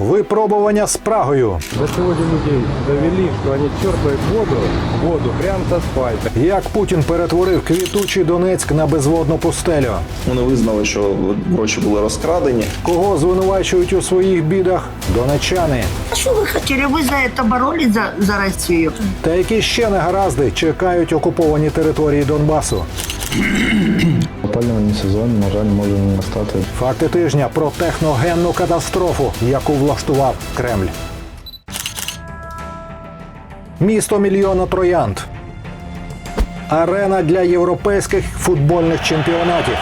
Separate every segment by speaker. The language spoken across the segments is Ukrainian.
Speaker 1: Випробування з Прагою.
Speaker 2: До сегодня людей довели, что они черпают воду, воду прямо с асфальта.
Speaker 1: Як Путін перетворив квітучий Донецьк на безводну пустелю.
Speaker 3: Вони визнали, що гроші були розкрадені.
Speaker 1: Кого звинувачують у своїх бідах донечани?
Speaker 4: А что вы хотели? Вы за это боролись, за, за Россию?
Speaker 1: Та які ще негаразди чекають окуповані території Донбасу.
Speaker 5: Опалювальний сезон, на жаль, може не настати.
Speaker 1: Факти тижня про техногенну катастрофу, яку влаштував Кремль. Місто мільйона троянд. Арена для європейських футбольних чемпіонатів.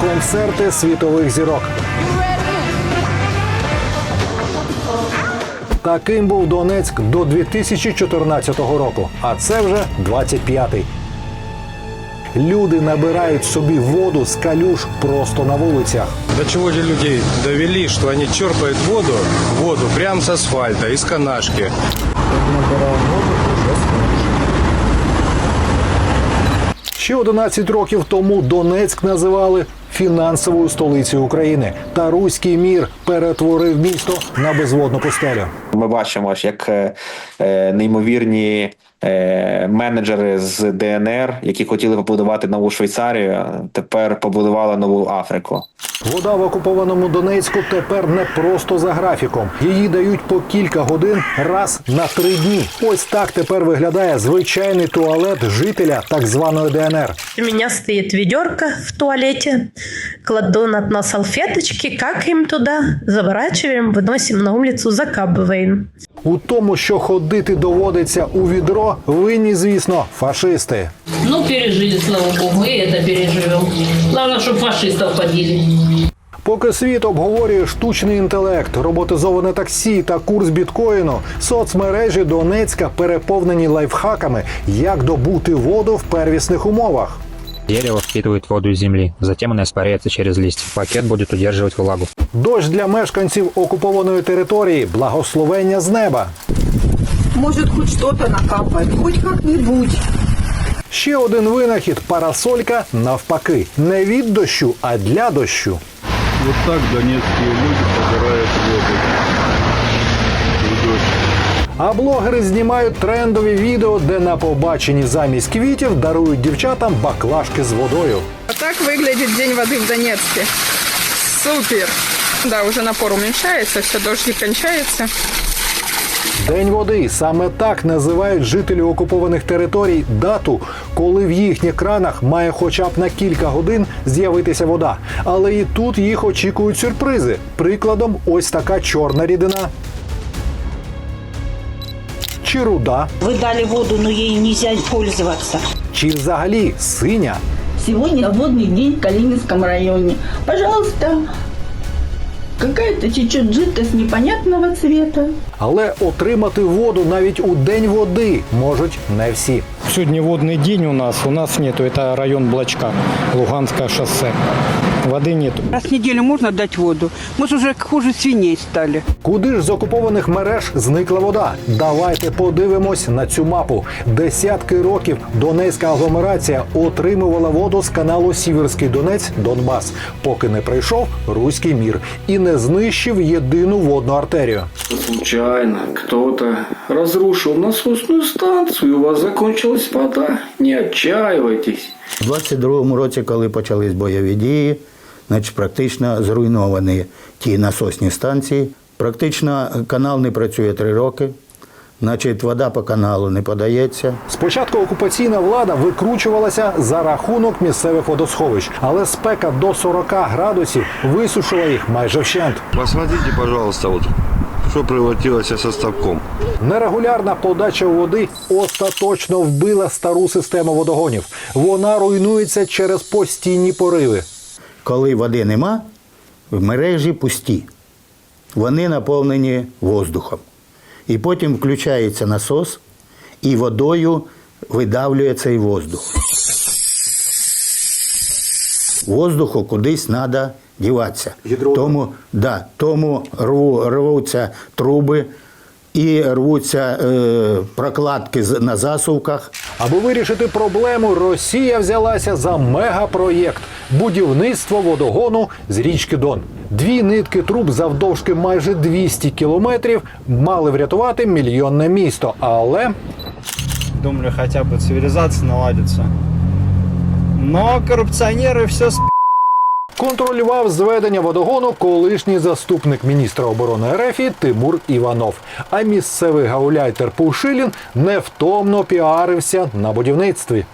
Speaker 1: Концерти світових зірок. Таким був Донецьк до 2014 року, а це вже 25-й. Люди набирають собі воду з калюш просто на вулицях.
Speaker 2: До чего же людей довели, что они черпают воду, воду прямо с асфальта, из канашки.
Speaker 1: Ще 11 років тому Донецьк називали фінансовою столицею України. Та руський мір перетворив місто на безводну пустелю.
Speaker 3: Ми бачимо, як е, е, неймовірні е, менеджери з ДНР, які хотіли побудувати нову Швейцарію, тепер побудували нову Африку.
Speaker 1: Вода в окупованому Донецьку тепер не просто за графіком. Її дають по кілька годин раз на три дні. Ось так тепер виглядає звичайний туалет жителя так званої ДНР.
Speaker 6: У меня стоит ведерко в туалете, кладу на дно салфеточки, какаем туда, заворачиваем, выносим на улицу, закапываем.
Speaker 1: У тому, що ходити доводиться у відро, винні, звісно, фашисти.
Speaker 7: Ну, пережили, слава богу, и это переживем. Главное, чтобы фашистов ходили.
Speaker 1: Поки світ обговорює штучний інтелект, роботизоване таксі та курс біткоїну, соцмережі Донецька переповнені лайфхаками, як добути воду в первісних умовах.
Speaker 8: Дерево впитывает воду из земли, затем она испаряется через листья. Пакет будет удерживать влагу.
Speaker 1: Дощ для мешканців окупованої території благословення з неба.
Speaker 9: Может, хоть что-то накапает, хоть как-нибудь.
Speaker 1: Ще один винахід парасолька навпаки, не від дощу, а для дощу.
Speaker 5: Вот так донецькі люди забирають воду.
Speaker 1: А блогери знімають трендові відео, де на побаченні замість квітів дарують дівчатам баклажки з водою.
Speaker 9: А так выглядит День воды в Донецке. Супер! Да, уже напор уменьшается, все, дождик кончается.
Speaker 1: День води саме так називають жителі окупованих територій дату, коли в їхніх кранах має хоча б на кілька годин з'явитися вода. Але і тут їх очікують сюрпризи. Прикладом, ось така чорна рідина Чи руда,
Speaker 4: Вы дали воду, но ей нельзя пользоваться.
Speaker 1: чи взагалі синя.
Speaker 10: Сегодня водный день в Калининском районе. Пожалуйста, какая-то течет жидкость непонятного цвета.
Speaker 1: Але отримати воду навіть у день води можуть не всі.
Speaker 2: Сегодня водный день у нас. У нас нету. Это район Блочка, Луганское шоссе. Воды нету.
Speaker 9: Раз в неделю можно дать воду? Мы же уже хуже свиней стали.
Speaker 1: Куди ж з окупованих мереж зникла вода? Давайте подивимось на цю мапу. Десятки років Донецька агломерація отримувала воду з каналу Сіверський Донець Донбас, поки не прийшов руський мір і не знищив єдину водну артерію.
Speaker 11: Случайно кто-то разрушил насосную станцию, у вас закончилась вода. Не отчаивайтесь.
Speaker 5: У 22-му році, коли почались бойові дії, значить, практично зруйновані ті насосні станції. Практично канал не працює три роки. Значить, вода по каналу не подається.
Speaker 1: Спочатку окупаційна влада викручувалася за рахунок місцевих водосховищ, але спека до 40 градусів висушила їх майже вщент.
Speaker 5: Посмотрите, пожалуйста, вот що превратилося со ставком.
Speaker 1: Нерегулярна подача води остаточно вбила стару систему водогонів. Вона руйнується через постійні пориви.
Speaker 5: Коли води нема, в мережі пусті. Вони наповнені воздухом. І потім включається насос, і водою видавлює цей воздух. Воздуху кудись треба діватися. Тому, да, тому рву, рвуться труби, і рвуться е, прокладки на засувках.
Speaker 1: Аби вирішити проблему, Росія взялася за мегапроєкт будівництво водогону з річки Дон. Дві нитки труб завдовжки майже 200 кілометрів мали врятувати мільйонне місто. Але
Speaker 2: Думали, хоча б цивілізація наладиться. Но корупціонери все
Speaker 1: контролював зведення водогону колишній заступник міністра оборони РФ Тимур Іванов. А місцевий гауляйтер Пушилін невтомно піарився на будівництві.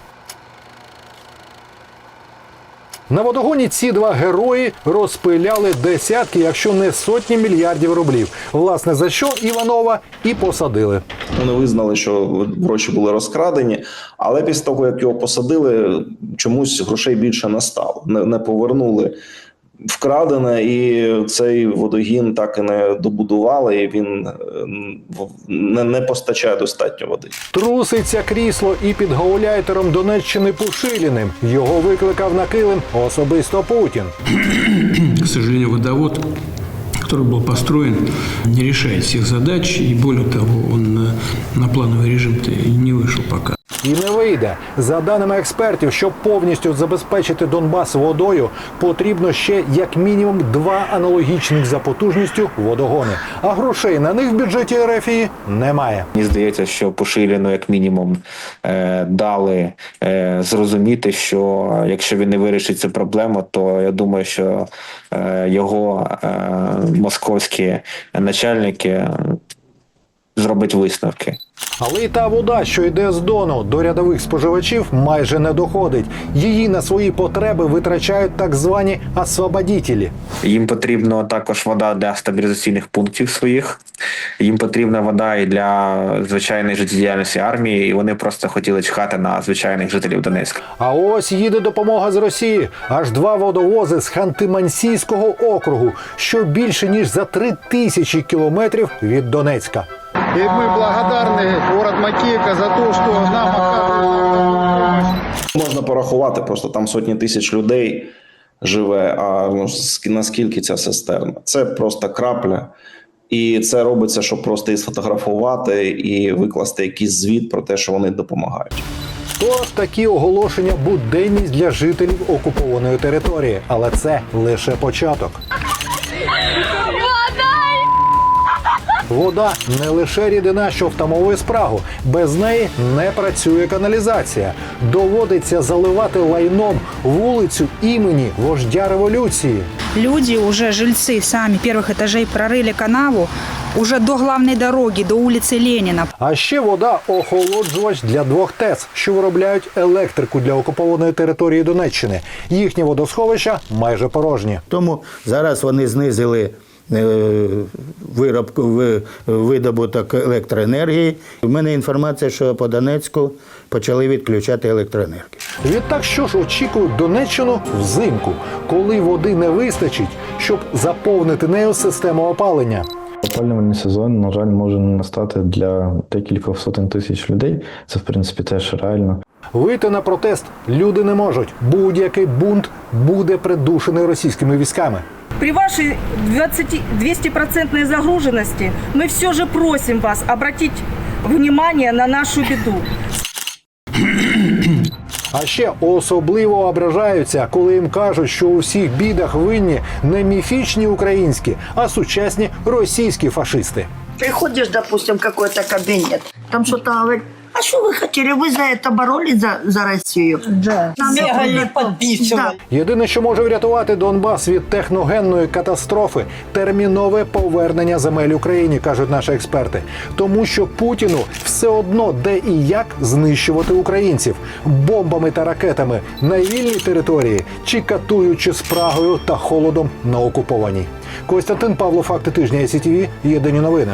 Speaker 1: На водогоні ці два герої розпиляли десятки, якщо не сотні мільярдів рублів. Власне за що Іванова і посадили.
Speaker 12: Вони визнали, що гроші були розкрадені, але після того, як його посадили, чомусь грошей більше не стало. Не, не повернули вкрадене, і цей водогін так і не добудували, і він е, в- не, не постачає достатньо води.
Speaker 1: Труситься крісло і під гауляйтером Донеччини Пушиліним. Його викликав на килим особисто Путін.
Speaker 11: К сожалению, водовод, который был построен, не решает всех задач, и более того, он на, на плановый режим-то и не вышел пока.
Speaker 1: І не вийде. За даними експертів, щоб повністю забезпечити Донбас водою, потрібно ще як мінімум два аналогічних за потужністю водогони. А грошей на них в бюджеті РФії немає.
Speaker 3: Мені здається, що Пушиліну, як мінімум, е, дали е, зрозуміти, що якщо він не вирішить цю проблему, то я думаю, що е, його е, московські начальники зроблять висновки.
Speaker 1: Але і та вода, що йде з дону до рядових споживачів, майже не доходить. Її на свої потреби витрачають так звані освободітелі.
Speaker 3: Їм потрібна також вода для стабілізаційних пунктів своїх. Їм потрібна вода і для звичайної життєдіяльності армії, і вони просто хотіли чхати на звичайних жителів Донецька.
Speaker 1: А ось їде допомога з Росії. Аж два водовози з Ханти-Мансійського округу, що більше ніж за три тисячі кілометрів від Донецька.
Speaker 2: И мы благодарны город Макеевка за то, что нам оказывают
Speaker 12: Можна порахувати, просто там сотні тисяч людей живе. А ну, ск- наскільки ця цистерна? Це просто крапля. І це робиться, щоб просто і сфотографувати і викласти якийсь звіт про те, що вони допомагають.
Speaker 1: Тож такі оголошення буденність для жителів окупованої території, але це лише початок. Вода не лише рідина, що втамовує спрагу. Без неї не працює каналізація. Доводиться заливати лайном вулицю імені вождя революції.
Speaker 10: Люди, уже жильцы сами первых этажей прорыли канаву уже до главной дороги, до улицы Ленина.
Speaker 1: А ще вода охолоджувач для двох ТЕЦ, що виробляють електрику для окупованої території Донеччини. Їхні водосховища майже порожні.
Speaker 5: Тому зараз вони знизили е, виробку ви- видобуток електроенергії. У мене інформація, що по Донецьку почали відключати електроенергію.
Speaker 1: Відтак, що ж очікують Донеччину взимку, коли води не вистачить, щоб заповнити нею систему опалення.
Speaker 2: Опалювальний сезон, на жаль, може настати для декількох сотень тисяч людей. Це, в принципі, теж реально.
Speaker 1: Вийти на протест люди не можуть. Будь-який бунт буде придушений російськими військами.
Speaker 10: При вашей 200% загруженности мы все же просим вас обратить внимание на нашу беду.
Speaker 1: А ще особливо ображаються, коли їм кажуть, що у всіх бідах винні не міфічні українські, а сучасні російські фашисти.
Speaker 4: Приходишь, допустим, в какой-то кабинет, там что-то говорит, а что вы хотели? Вы за это боролись, за, за Россию? Да. Бегали, подписывали.
Speaker 1: Єдине, що може врятувати Донбас від техногенної катастрофи термінове повернення земель Україні, кажуть наші експерти. Тому що Путіну все одно де і як знищувати українців бомбами та ракетами на вільній території чи катуючи спрагою та холодом на окупованій. Костянтин Павло, факти тижня СІТВ, єдині новини.